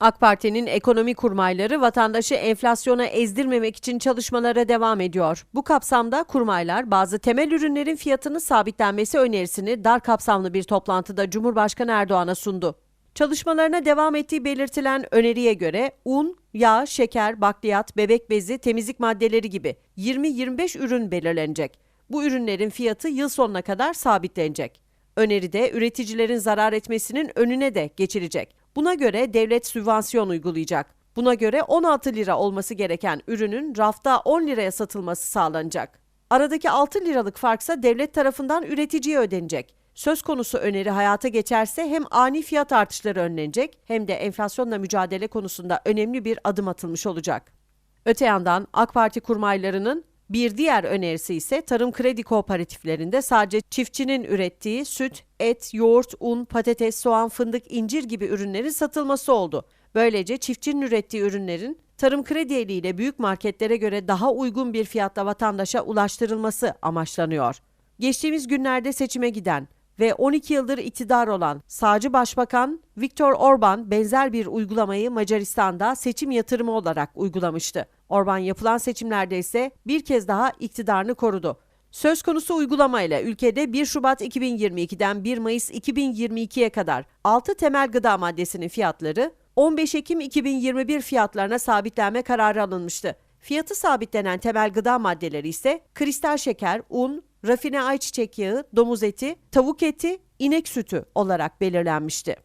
AK Parti'nin ekonomi kurmayları vatandaşı enflasyona ezdirmemek için çalışmalara devam ediyor. Bu kapsamda kurmaylar bazı temel ürünlerin fiyatının sabitlenmesi önerisini dar kapsamlı bir toplantıda Cumhurbaşkanı Erdoğan'a sundu. Çalışmalarına devam ettiği belirtilen öneriye göre un, yağ, şeker, bakliyat, bebek bezi, temizlik maddeleri gibi 20-25 ürün belirlenecek. Bu ürünlerin fiyatı yıl sonuna kadar sabitlenecek. Öneride üreticilerin zarar etmesinin önüne de geçilecek. Buna göre devlet sübvansiyon uygulayacak. Buna göre 16 lira olması gereken ürünün rafta 10 liraya satılması sağlanacak. Aradaki 6 liralık farksa devlet tarafından üreticiye ödenecek. Söz konusu öneri hayata geçerse hem ani fiyat artışları önlenecek hem de enflasyonla mücadele konusunda önemli bir adım atılmış olacak. Öte yandan AK Parti kurmaylarının bir diğer önerisi ise tarım kredi kooperatiflerinde sadece çiftçinin ürettiği süt, et, yoğurt, un, patates, soğan, fındık, incir gibi ürünlerin satılması oldu. Böylece çiftçinin ürettiği ürünlerin tarım kredi eliyle büyük marketlere göre daha uygun bir fiyatta vatandaşa ulaştırılması amaçlanıyor. Geçtiğimiz günlerde seçime giden ve 12 yıldır iktidar olan sağcı başbakan Viktor Orban benzer bir uygulamayı Macaristan'da seçim yatırımı olarak uygulamıştı. Orban yapılan seçimlerde ise bir kez daha iktidarını korudu. Söz konusu uygulamayla ülkede 1 Şubat 2022'den 1 Mayıs 2022'ye kadar 6 temel gıda maddesinin fiyatları 15 Ekim 2021 fiyatlarına sabitlenme kararı alınmıştı. Fiyatı sabitlenen temel gıda maddeleri ise kristal şeker, un, rafine ayçiçek yağı, domuz eti, tavuk eti, inek sütü olarak belirlenmişti.